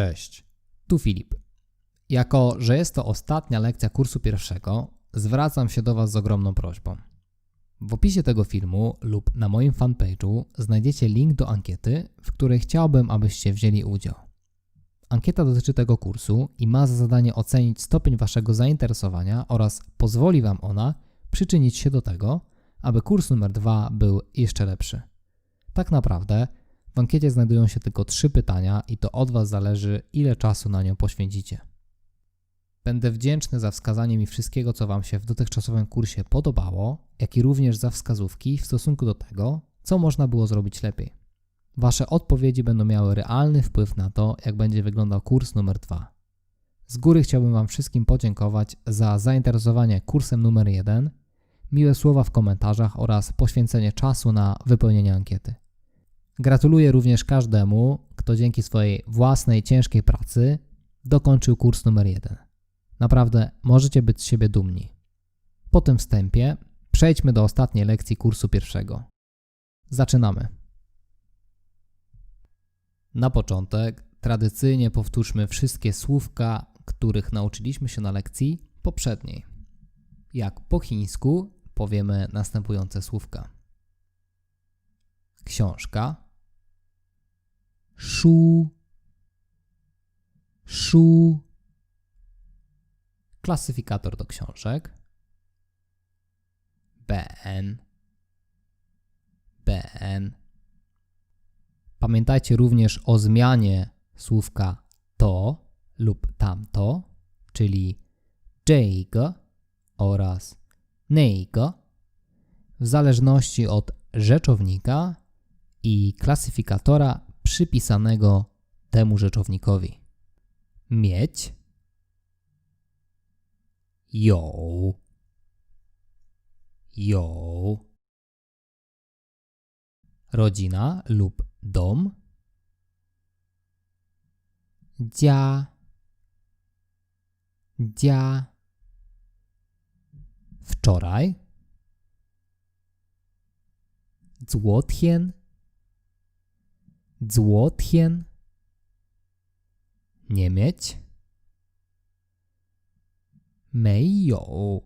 Cześć, tu Filip. Jako, że jest to ostatnia lekcja kursu pierwszego, zwracam się do Was z ogromną prośbą. W opisie tego filmu lub na moim fanpage'u znajdziecie link do ankiety, w której chciałbym, abyście wzięli udział. Ankieta dotyczy tego kursu i ma za zadanie ocenić stopień Waszego zainteresowania oraz pozwoli Wam ona przyczynić się do tego, aby kurs numer dwa był jeszcze lepszy. Tak naprawdę w ankiecie znajdują się tylko trzy pytania i to od Was zależy, ile czasu na nią poświęcicie. Będę wdzięczny za wskazanie mi wszystkiego, co Wam się w dotychczasowym kursie podobało, jak i również za wskazówki w stosunku do tego, co można było zrobić lepiej. Wasze odpowiedzi będą miały realny wpływ na to, jak będzie wyglądał kurs numer 2. Z góry chciałbym Wam wszystkim podziękować za zainteresowanie kursem numer 1, miłe słowa w komentarzach oraz poświęcenie czasu na wypełnienie ankiety. Gratuluję również każdemu, kto dzięki swojej własnej ciężkiej pracy dokończył kurs numer 1. Naprawdę możecie być z siebie dumni. Po tym wstępie przejdźmy do ostatniej lekcji kursu pierwszego. Zaczynamy. Na początek tradycyjnie powtórzmy wszystkie słówka, których nauczyliśmy się na lekcji poprzedniej. Jak po chińsku powiemy następujące słówka: książka, szu, szu, klasyfikator do książek, BN, BN. Pamiętajcie również o zmianie słówka to lub tamto, czyli tego oraz nejgo, w zależności od rzeczownika i klasyfikatora przypisanego temu rzeczownikowi. Mieć. Ją ją rodzina lub dom. Dzia. Dzia. Wczoraj. Złotien 天，昨天 nie mieć, 没有，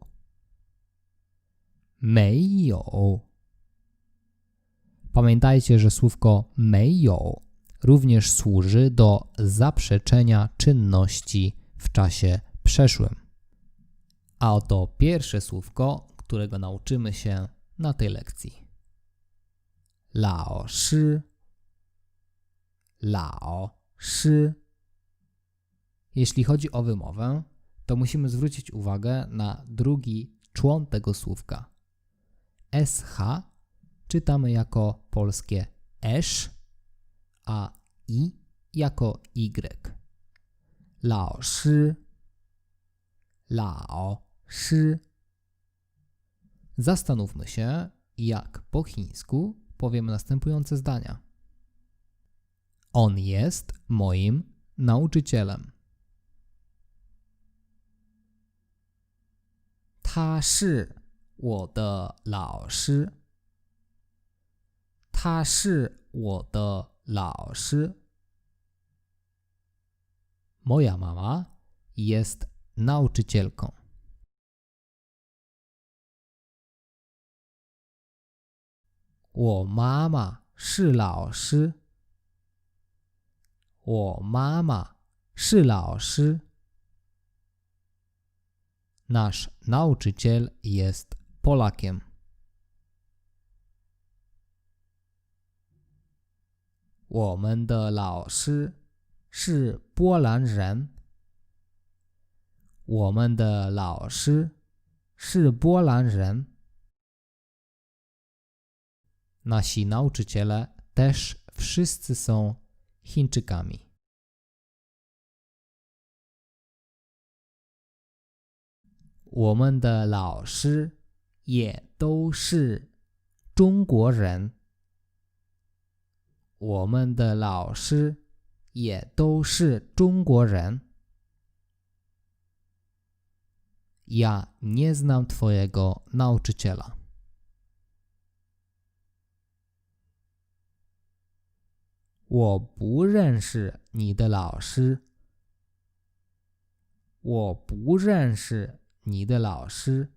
没有。Pamiętajcie, że słówko 没有 również służy do zaprzeczenia czynności w czasie przeszłym. A oto pierwsze słówko, którego nauczymy się na tej lekcji. Lao shi, lao shi. Jeśli chodzi o wymowę, to musimy zwrócić uwagę na drugi człon tego słówka. SH czytamy jako polskie esz, a i jako y. Lao shi, lao shi. Zastanówmy się, jak po chińsku powiemy następujące zdania. On jest moim nauczycielem. 他是我的老师。他是我的老师。Moja mama jest nauczycielką. 我妈妈是老师。 我妈妈是老师。Nasz nauczyciel jest polakiem。我们的老师是波兰人。我们的老师是波兰人。Nasi nauczyciele też wszyscy są. Chińczykami. 我们的老师也都是中国人。我们的老师也都是中国人。Ja nie znam twojego nauczyciela. 我不认识你的老师。我不认识你的老师。